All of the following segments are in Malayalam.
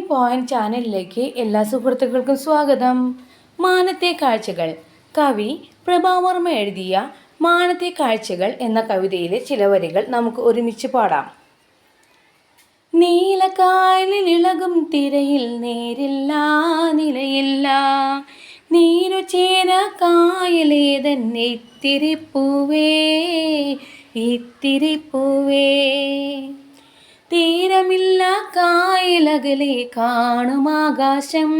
ടേണിംഗ് പോയിന്റ് ചാനലിലേക്ക് എല്ലാ സുഹൃത്തുക്കൾക്കും സ്വാഗതം. മാനത്തെ കാഴ്ചകൾ. കവി പ്രഭാവർമ്മ എഴുതിയ മാനത്തെ കാഴ്ചകൾ എന്ന കവിതയിലെ ചില വരികൾ നമുക്ക് ഒരുമിച്ച് പാടാം. നീലക്കായലിൽ ഇളകും തിരയിൽ നേരില്ല നിലയില്ല. നീരു ചേര കായലേതൻ ഇത്തിരിപ്പൂവേ ഇത്തിരിപ്പൂവേ. തീരമില്ല കായലകലെ കാണുമാകാശം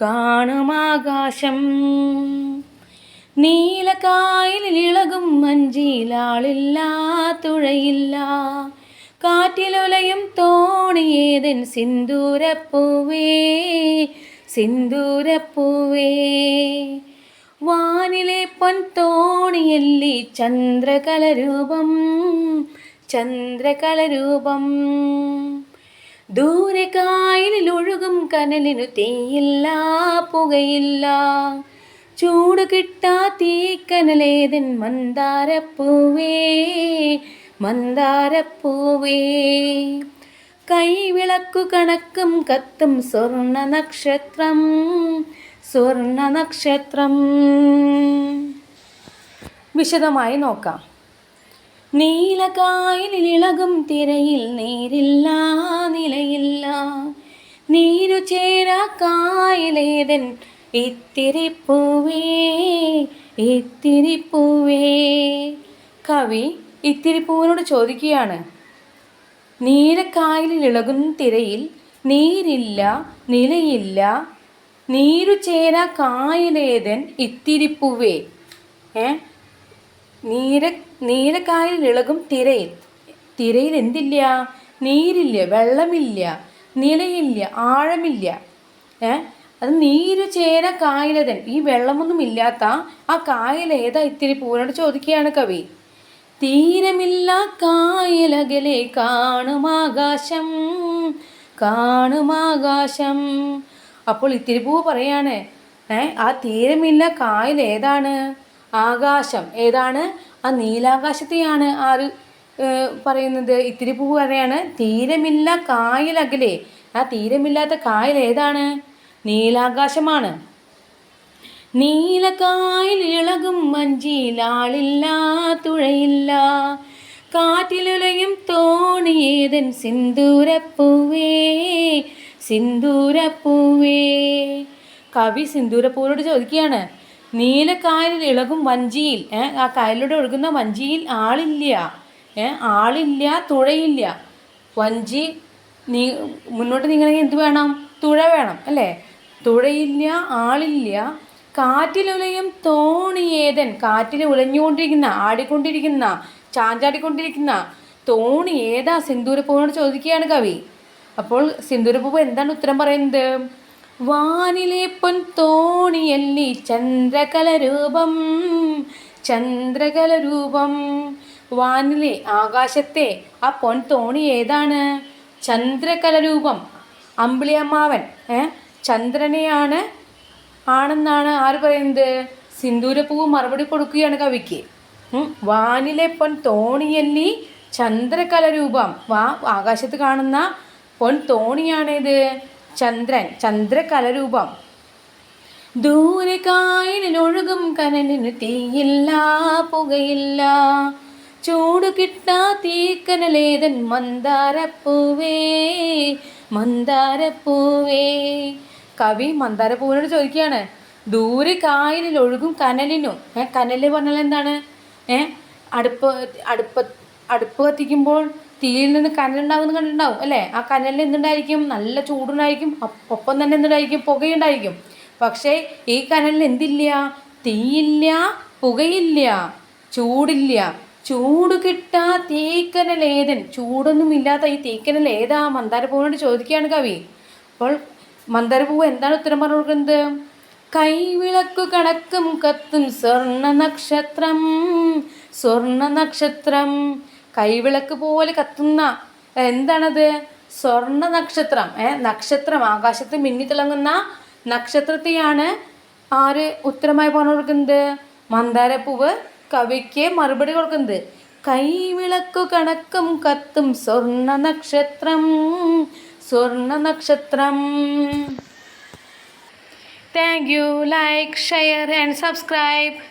കാണുമാകാശം നീലക്കായലിൽ ഇളകും മഞ്ചിലാളില്ല തുഴയില്ല. കാറ്റിലുലയും തോണിയേതൻ സിന്ദൂരപ്പൂവേ സിന്ദൂരപ്പൂവേ. വാനിലെ പൊൻതോണിയല്ലി ചന്ദ്രകലരൂപം ചന്ദ്രകലരൂപം. ദൂരെ കായലിൽ ഒഴുകും കനലിനു തീയില്ല പുകയില്ല. ചൂട് കിട്ടാ തീക്കനലേതൻ മന്ദാരപ്പൂവേ മന്ദാരപ്പൂവേ. കൈവിളക്കു കണക്കും കത്തും സ്വർണ നക്ഷത്രം സ്വർണ നക്ഷത്രം. വിശദമായി നോക്കാം. നീലകായലിൽ ഇളകും തിരയിൽ നീരില്ല നിലയില്ല. നീരു ചേര കായലേതൻ ഇത്തിരി പൂവേ കവി ഇത്തിരി പൂവിനോട് ചോദിക്കുകയാണ്. നീലക്കായലിൽ ഇളകും തിരയിൽ നീരില്ല നിലയില്ല. നീരു ചേരാ കായലേതൻ ഇത്തിരിപ്പൂവേ. ഏ? നീര നീലക്കായൽ ഇളകും തിരയിൽ. തിരയിൽ എന്തില്ല? നീരില്ല വെള്ളമില്ല നിലയില്ല ആഴമില്ല. ഏ? അത് നീര് ചേര കായലതൻ. ഈ വെള്ളമൊന്നും ഇല്ലാത്ത ആ കായൽ ഏതാ ഇത്തിരി പൂരോട് ചോദിക്കുകയാണ് കവി. തീരമില്ല കായലകലെ കാണുമാകാശം കാണുമാകാശം അപ്പോൾ ഇത്തിരി പൂ പറയാണ്. ഏ? ആ തീരമില്ല കായൽ ഏതാണ്? ആകാശം. ഏതാണ്? ആ നീലാകാശത്തെയാണ് ആര് പറയുന്നത്. ഇത്തിരി പൂവ് പറയാണ് തീരമില്ല കായലകലെ ആ തീരമില്ലാത്ത കായൽ ഏതാണ്? നീലാകാശമാണ്. നീലക്കായൽ ഇളകും മഞ്ചിലാളില്ല തുഴയില്ല. കാറ്റിലുലയും തോണിയേതൻ സിന്ദൂരപ്പൂവേ സിന്ദൂരപ്പൂവേ. കവി സിന്ദൂരപ്പൂവിനോട് ചോദിക്കുകയാണ്. നീലക്കായലിൽ ഇളകും വഞ്ചിയിൽ ആ കായലിലൂടെ ഒഴുകുന്ന വഞ്ചിയിൽ ആളില്ല ആളില്ല തുഴയില്ല. വഞ്ചി നീ മുന്നോട്ട് നീങ്ങണമെങ്കിൽ എന്ത് വേണം? തുഴ വേണം അല്ലേ? തുഴയില്ല ആളില്ല. കാറ്റിലുലയും തോണിയേതൻ കാറ്റിൽ ഉലഞ്ഞുകൊണ്ടിരിക്കുന്ന ആടിക്കൊണ്ടിരിക്കുന്ന ചാഞ്ചാടിക്കൊണ്ടിരിക്കുന്ന തോണി ഏതാ? സിന്ദൂരപ്പൂവിനോട് ചോദിക്കുകയാണ് കവി. അപ്പോൾ സിന്ദൂരപ്പൂവ് എന്താണ് ഉത്തരം പറയുന്നത്? വാനിലെ പൊൻ തോണിയല്ലി ചന്ദ്രകലരൂപം ചന്ദ്രകലരൂപം. വാനിലെ ആകാശത്തെ ആ പൊൻ തോണി ഏതാണ്? ചന്ദ്രകലരൂപം. അമ്പിളിയമ്മാവൻ ചന്ദ്രനെയാണ് ആണെന്നാണ് ആര് പറയുന്നത്? സിന്ദൂരപ്പൂവ് മറുപടി കൊടുക്കുകയാണ് കവിക്ക്. വാനിലെ പൊൻ തോണിയല്ലി ചന്ദ്രകലരൂപം. വാ ആകാശത്ത് കാണുന്ന പൊൻ തോണിയാണേത് ചന്ദ്രൻ ചന്ദ്രകലരൂപം. ദൂരെ കായലിലൊഴുകും കനലിന് തീയില്ല പുകയില്ല. ചൂട് കിട്ടാ തീക്കനലേതൻ മന്ദാരപ്പൂവേ മന്ദാരപ്പൂവേ. കവി മന്ദാരപ്പൂവിനോട് ചോദിക്കുകയാണ് ദൂരെ കായലിൽ ഒഴുകും കനലിനും? ഏ കനൽ പറഞ്ഞാൽ എന്താണ്? ഏ അടുപ്പ് അടുപ്പ് അടുപ്പ് കത്തിക്കുമ്പോൾ തീയിൽ നിന്ന് കനലുണ്ടാകുന്ന കണ്ടിട്ടുണ്ടാവും അല്ലേ? ആ കനലിൽ എന്തുണ്ടായിരിക്കും? നല്ല ചൂടുണ്ടായിരിക്കും ഒപ്പം തന്നെ എന്തുണ്ടായിരിക്കും? പുകയുണ്ടായിരിക്കും. പക്ഷേ ഈ കനലിൽ എന്തില്ല? തീയില്ല പുകയില്ല ചൂടില്ല. ചൂട് കിട്ടാ തേക്കനൽ ഏതൻ. ചൂടൊന്നും ഇല്ലാത്ത ഈ തേക്കനൽ ഏതാ? മന്ദാരപ്പൂവിനോട് ചോദിക്കുകയാണ് കവി. അപ്പോൾ മന്ദാരപ്പൂവ് എന്താണ് ഉത്തരം പറഞ്ഞു കൊടുക്കുന്നത്? കൈവിളക്കു കണക്കും കത്തും സ്വർണ നക്ഷത്രം സ്വർണ നക്ഷത്രം. കൈവിളക്ക് പോലെ കത്തുന്ന എന്താണത്? സ്വർണ നക്ഷത്രം. ഏ നക്ഷത്രം. ആകാശത്ത് മിന്നിത്തിളങ്ങുന്ന നക്ഷത്രത്തെയാണ് ആര് ഉത്തരമായി പറഞ്ഞു കൊടുക്കുന്നത് മന്ദാരപ്പൂവ് കവിക്ക് മറുപടി കൊടുക്കുന്നത്. കൈവിളക്കു കണക്കും കത്തും സ്വർണ നക്ഷത്രം സ്വർണ നക്ഷത്രം. Thank you like share and subscribe